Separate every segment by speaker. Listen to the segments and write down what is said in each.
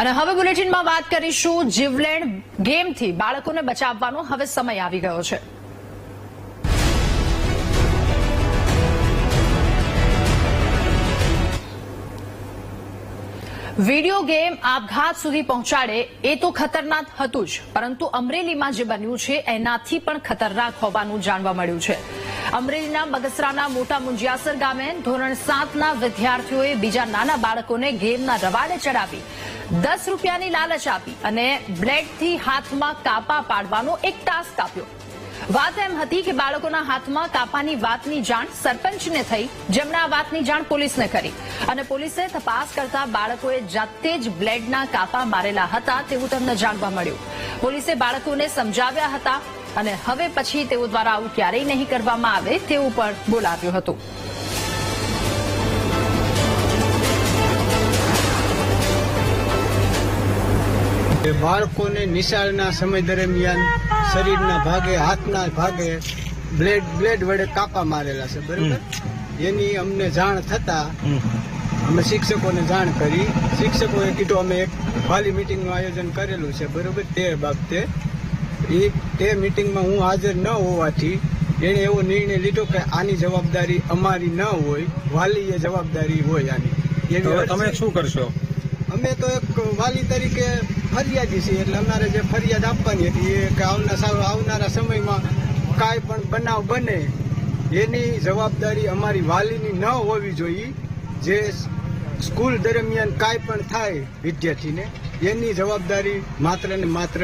Speaker 1: અને હવે બુલેટિનમાં વાત કરીશું જીવલેણ ગેમથી બાળકોને બચાવવાનો. હવે સમય આવી ગયો છે. વીડિયો ગેમ આપઘાત સુધી પહોંચાડે એ તો ખતરનાક હતું જ, પરંતુ અમરેલીમાં જે બન્યું છે એનાથી પણ ખતરનાક હોવાનું જાણવા મળ્યું છે. અમરેલીના બગસરાના મોટા મુંજિયાસર ગામે ધોરણ સાતના વિદ્યાર્થીઓએ બીજા નાના બાળકોને ગેમના રવાડે ચડાવી દસ રૂપિયાની લાલચ આપી અને બ્લેડથી હાથમાં કાપા પાડવાનો એક ટાસ્ક આપ્યો. વાત એમ હતી કે બાળકોના હાથમાં કાપાની વાતની જાણ સરપંચને થઈ, જેમણે આ વાતની જાણ પોલીસને કરી. અને પોલીસે તપાસ કરતા બાળકોએ જાતે જ બ્લેડના કાપા મારેલા હતા તેવું તેમને જાણવા મળ્યું. પોલીસે બાળકોને સમજાવ્યા હતા અને હવે પછી તેઓ દ્વારા આવું ક્યારેય નહીં કરવામાં આવે તેવું પણ બોલાવ્યું હતું.
Speaker 2: એ બાળકોને નિશાળના સમય દરમિયાન શરીરના ભાગે હાથના ભાગે બ્લેડ બ્લેડ વડે કાપા મારેલા છે બરોબર? એની અમને જાણ થતા અમે શિક્ષકોને જાણ કરી. શિક્ષકોએ કીધું અમે એક વાલી મિટિંગનું આયોજન કરેલું છે બરોબર? તે બાબતે એ તે મિટિંગમાં હું હાજર ન હોવાથી એણે એવો નિર્ણય લીધો કે આની જવાબદારી અમારી ન હોય વાલીએ જવાબદારી હોય આની.
Speaker 3: તમે શું કરશો?
Speaker 2: અમે તો એક વાલી તરીકે ફરિયાદી છીએ એટલે અમારે જે ફરિયાદ આપવાની હતી એ કે આવનાર આવનારા સમયમાં કાંઈ પણ બનાવ બને, એની જવાબદારી અમારી વાલીની ન હોવી જોઈએ. જે સ્કૂલ દરમિયાન કાંઈ પણ થાય વિદ્યાર્થીને, એની જવાબદારી માત્ર ને માત્ર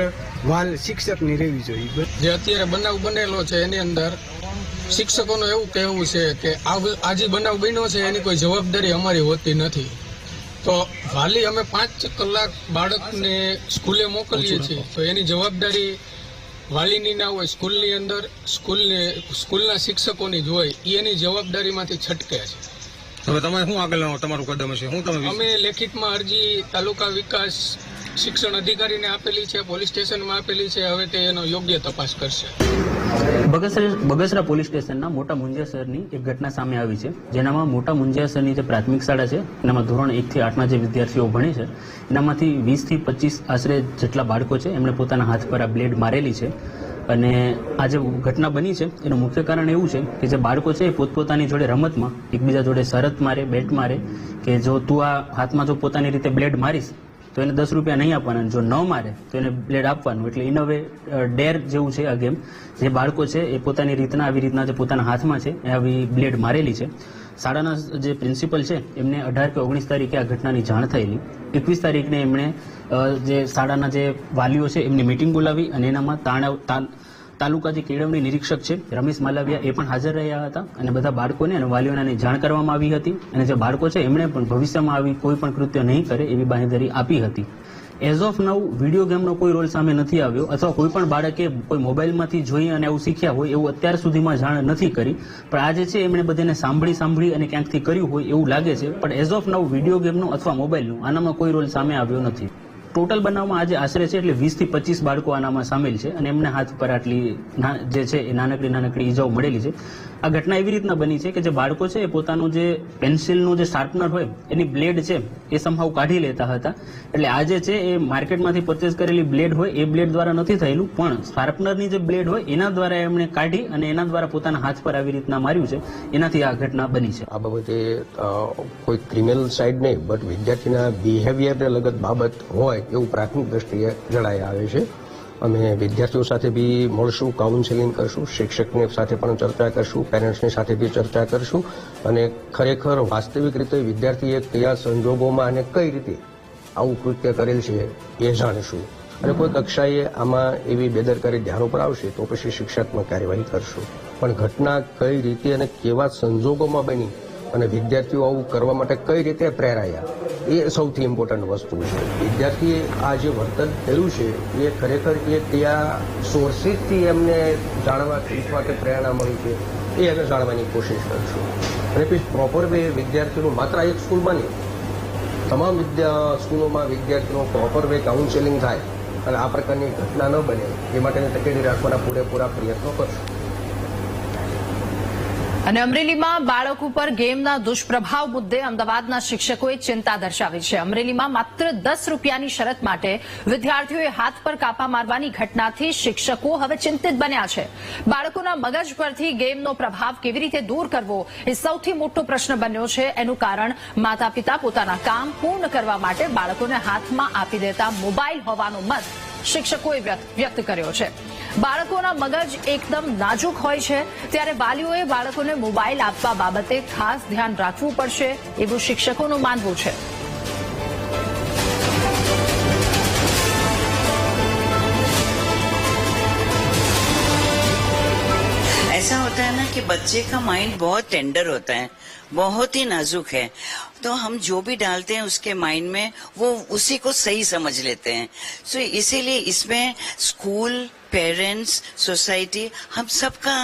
Speaker 2: વાલ શિક્ષકની રહેવી જોઈએ.
Speaker 3: જે અત્યારે બનાવ બનેલો છે એની અંદર, શિક્ષકોનું એવું કહેવું છે કે આ જે બનાવ બન્યો છે એની કોઈ જવાબદારી અમારી હોતી નથી. તો વાલી અમે પાંચ કલાક બાળકને સ્કૂલે મોકલીએ છીએ. તો એની જવાબદારી વાલીની ના હોય સ્કૂલની અંદર સ્કૂલને સ્કૂલના શિક્ષકોની જ હોય એની જવાબદારીમાંથી છટકે છે.
Speaker 4: હવે તમે શું આગળ તમારું કદમ છે શું તમે
Speaker 3: અમે લેખિતમાં અરજી તાલુકા વિકાસ શિક્ષણ અધિકારીને આપેલી છે પોલીસ સ્ટેશનમાં આપેલી છે. હવે તે એનો યોગ્ય તપાસ કરશે.
Speaker 5: બગસરા પોલીસ સ્ટેશનના મોટા મુંજિયાસરની એક ઘટના સામે આવી છે, જેનામાં મોટા મુંજિયાસરની જે પ્રાથમિક શાળા છે, એનામાં ધોરણ એકથી આઠના જે વિદ્યાર્થીઓ ભણે છે, એનામાંથી વીસથી પચીસ આશરે જેટલા બાળકો છે, એમણે પોતાના હાથ પર આ બ્લેડ મારેલી છે. અને આ જે ઘટના બની છે, એનું મુખ્ય કારણ એવું છે કે જે બાળકો છે એ પોતપોતાની જોડે રમતમાં, એકબીજા જોડે શરત મારે, બેટ મારે, કે જો તું આ હાથમાં જો પોતાની રીતે બ્લેડ મારીશ તો એને દસ રૂપિયા નહીં આપવાના જો ન મારે, તો એને બ્લેડ આપવાનું. એટલે ઇન વે ડેર જેવું છે આ ગેમ જે બાળકો છે, એ પોતાની રીતના, આવી રીતના જે પોતાના હાથમાં છે, એ આવી બ્લેડ મારેલી છે. શાળાના જે પ્રિન્સિપલ છે, એમને અઢાર કે ઓગણીસ તારીખે આ ઘટનાની જાણ થયેલી. એકવીસ તારીખને એમણે જે શાળાના જે વાલીઓ છે, એમની મિટિંગ બોલાવી અને એનામાં તાણાવ તા- તાલુકા જે કેળવણી નિરીક્ષક છે. રમેશ માલવિયા એ પણ હાજર રહ્યા હતા અને બધા બાળકોને અને વાલીઓને જાણ કરવામાં આવી હતી અને જે બાળકો છે એમણે પણ ભવિષ્યમાં આવી કોઈ પણ કૃત્ય નહીં કરે એવી બાંહેધરી આપી હતી. એઝ ઓફ નવ વીડિયો ગેમનો કોઈ રોલ સામે નથી આવ્યો અથવા કોઈ પણ બાળકે કોઈ મોબાઈલમાંથી જોઈ અને એવું શીખ્યા હોય એવું અત્યાર સુધીમાં જાણ નથી કરી. પણ આજે છે એમણે બધાને સાંભળી સાંભળી અને ક્યાંકથી કર્યું હોય એવું લાગે છે. પણ એઝ ઓફ નવ વીડિયો ગેમનો અથવા મોબાઈલનો આનામાં કોઈ રોલ સામે આવ્યો નથી. ટોટલ બનાવમાં આજે આશરે છે એટલે વીસથી પચીસ બાળકો આનામાં સામેલ છે અને એમને હાથ પર આટલી જે છે એ નાનકડી નાનકડી ઈજાઓ મળેલી છે. આ ઘટના એવી રીતના બની છે કે જે બાળકો છે એ પોતાનું જે પેન્સિલનું જે શાર્પનર હોય એની બ્લેડ છે એ સંભાવ કાઢી લેતા હતા. એટલે આજે છે એ માર્કેટમાંથી પરચેસ કરેલી બ્લેડ હોય એ બ્લેડ દ્વારા નથી થયેલું, પણ શાર્પનરની જે બ્લેડ હોય એના દ્વારા એમણે કાઢી અને એના દ્વારા પોતાના હાથ પર આવી રીતના માર્યું છે. એનાથી આ ઘટના બની છે.
Speaker 6: આ બાબતે કોઈ ક્રિમિનલ સાઇડ નહીં બટ વિદ્યાર્થીના બિહેવિયરને લગત બાબત હોય એવું પ્રાથમિક દ્રષ્ટિએ જણાઈ આવે છે. અમે વિદ્યાર્થીઓ સાથે બી મળશું કાઉન્સેલિંગ કરશું, શિક્ષકને સાથે પણ ચર્ચા કરશું પેરેન્ટ્સની સાથે બી ચર્ચા કરશું અને ખરેખર વાસ્તવિક રીતે વિદ્યાર્થીએ કયા સંજોગોમાં અને કઈ રીતે આવું કૃત્ય કરેલ છે એ જાણીશું. અને કોઈ કક્ષાએ આમાં એવી બેદરકારી ધ્યાન ઉપર આવશે તો પછી શિક્ષાત્મક કાર્યવાહી કરશું. પણ ઘટના કઈ રીતે અને કેવા સંજોગોમાં બની અને વિદ્યાર્થીઓ આવું કરવા માટે કઈ રીતે પ્રેરાયા એ સૌથી ઇમ્પોર્ટન્ટ વસ્તુ છે. વિદ્યાર્થીએ આ જે વર્તન કર્યું છે, એ ખરેખર એ ત્યાં સોર્સિસથી એમને જાણવા, શીખવા કે પ્રેરણા મળી છે, એ એને જાણવાની કોશિશ કરીશું. અને પછી પ્રોપર વે વિદ્યાર્થીનું માત્ર એક સ્કૂલમાં નહીં તમામ વિદ્યા, સ્કૂલોમાં વિદ્યાર્થીનો પ્રોપર વે કાઉન્સેલિંગ થાય અને આ પ્રકારની ઘટના ન બને, એ માટેની તકેદારી રાખવાના પૂરેપૂરા પ્રયત્નો કરશું.
Speaker 1: અને અમરેલીમાં બાળક ઉપર ગેમના દુષ્પ્રભાવ મુદ્દે અમદાવાદના શિક્ષકોએ ચિંતા દર્શાવી છે. અમરેલીમાં માત્ર દસ રૂપિયાની શરત માટે વિદ્યાર્થીઓએ હાથ પર કાપા મારવાની ઘટનાથી શિક્ષકો હવે ચિંતિત બન્યા છે. બાળકોના મગજ પરથી ગેમનો પ્રભાવ કેવી રીતે દૂર કરવો એ સૌથી મોટો પ્રશ્ન બન્યો છે. એનું કારણ માતા પિતા પોતાના કામ પૂર્ણ કરવા માટે બાળકોને હાથમાં આપી દેતા મોબાઈલ હોવાનો મત શિક્ષકોએ વ્યક્ત કર્યો છે. બાળકોના મગજ એકદમ નાજુક હોય છે ત્યારે વાલીઓએ બાળકોને મોબાઈલ આપવા બાબતે ખાસ ધ્યાન રાખવું પડશે એવું શિક્ષકોનું માનવું છે
Speaker 7: ऐसा होता है ना कि बच्चे का माइंड बहुत टेंडर होता है बहुत ही नाजुक है तो हम जो भी डालते हैं उसके माइंड में वो उसी को सही समझ लेते हैं सो इसीलिए इसमें स्कूल पेरेंट्स सोसाइटी हम सबका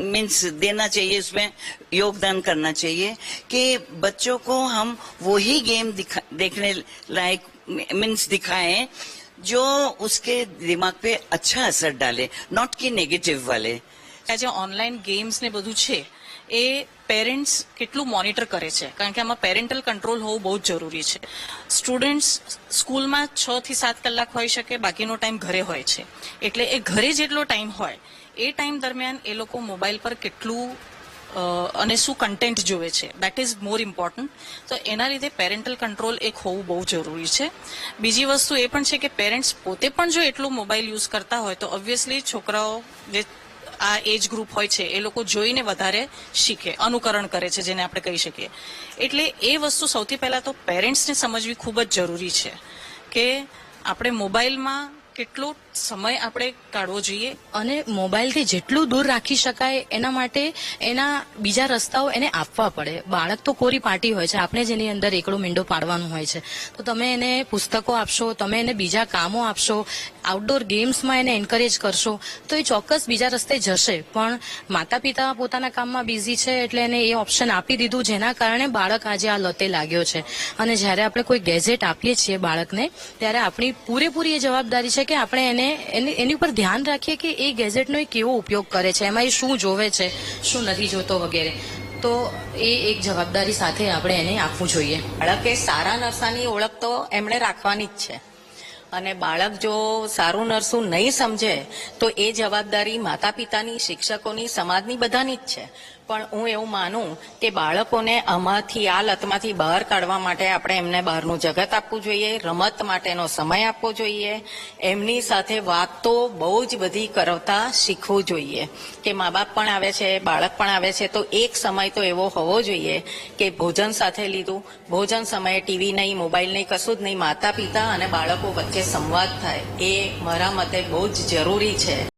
Speaker 7: मीन्स देना चाहिए उसमें योगदान करना चाहिए कि बच्चों को हम वही गेम दिखा, देखने लायक मीन्स दिखाएं जो उसके दिमाग पे अच्छा असर डाले नॉट कि नेगेटिव वाले
Speaker 8: આ જે ઓનલાઈન ગેમ્સ ને બધું છે એ પેરેન્ટ્સ કેટલું મોનિટર કરે છે? કારણ કે આમાં પેરેન્ટલ કંટ્રોલ હોવું બહુ જ જરૂરી છે. સ્ટુડન્ટ્સ સ્કૂલમાં છ થી સાત કલાક હોઈ શકે, બાકીનો ટાઈમ ઘરે હોય છે. એટલે એ ઘરે જેટલો ટાઈમ હોય, એ ટાઈમ દરમિયાન એ લોકો મોબાઈલ પર કેટલું અને શું કન્ટેન્ટ જોવે છે. દેટ ઇઝ મોર ઇમ્પોર્ટન્ટ તો એના લીધે પેરેન્ટલ કંટ્રોલ એક હોવું બહુ જરૂરી છે. બીજી વસ્તુ એ પણ છે કે પેરેન્ટ્સ પોતે પણ જો એટલું મોબાઈલ યુઝ કરતા હોય, તો ઓબ્વિયસલી છોકરાઓ જે આ એજ ગ્રુપ હોય છે, એ લોકો જોઈને વધારે શીખે, અનુકરણ કરે છે, જેને આપણે કહી શકીએ. એટલે એ વસ્તુ સૌથી પહેલાં તો પેરેન્ટ્સને સમજવી ખૂબ જ જરૂરી છે કે આપણે મોબાઈલમાં કેટલો સમય આપણે કાઢવો જોઈએ
Speaker 9: અને મોબાઈલથી જેટલું દૂર રાખી શકાય એના માટે એના બીજા રસ્તાઓ એને આપવા પડે. બાળક તો કોરી પાર્ટી હોય છે. આપણે જેની અંદર એકડો મીંડો પાડવાનું હોય છે. તો તમે એને પુસ્તકો આપશો, તમે એને બીજા કામો આપશો આઉટડોર ગેમ્સમાં એને એન્કરેજ કરશો, તો એ ચોક્કસ બીજા રસ્તે જશે. પણ માતા પિતા પોતાના કામમાં બિઝી છે એટલે એને એ ઓપ્શન આપી દીધું, જેના કારણે બાળક આજે આ લતે લાગ્યો છે. અને જ્યારે આપણે કોઈ ગેજેટ આપીએ છીએ બાળકને, ત્યારે આપણી પૂરેપૂરી એ જવાબદારી કે આપણે એને એની એની ઉપર ધ્યાન રાખીએ કે એ ગેજેટનો એ કેવો ઉપયોગ કરે છે, એમાં એ શું જોવે છે, શું નથી જોતો વગેરે. તો એ એક જવાબદારી સાથે આપણે એને આપવું જોઈએ.
Speaker 10: બાળકે સારા નરસાની ઓળખ તો એમણે રાખવાની જ છે. અને બાળક જો સારું નરસું નહીં સમજે, તો એ જવાબદારી માતા પિતાની શિક્ષકોની, સમાજની બધાની જ છે. પણ હું એવું માનું કે બાળકોને આમાંથી, આ લતમાંથી બહાર કાઢવા માટે આપણે એમને બહારનું જગત આપવું જોઈએ, રમત માટેનો સમય આપવો જોઈએ, એમની સાથે વાતો બહુ જ બધી કરવતા શીખવું જોઈએ. કે મા બાપ પણ આવે છે, બાળક પણ આવે છે, તો એક સમય તો એવો હોવો જોઈએ કે ભોજન સાથે લીધું. ભોજન સમયે ટીવી નહીં મોબાઈલ નહીં, કશું જ નહીં માતા પિતા અને બાળકો વચ્ચે સંવાદ થાય. એ મારા મતે બહુ જ જરૂરી છે.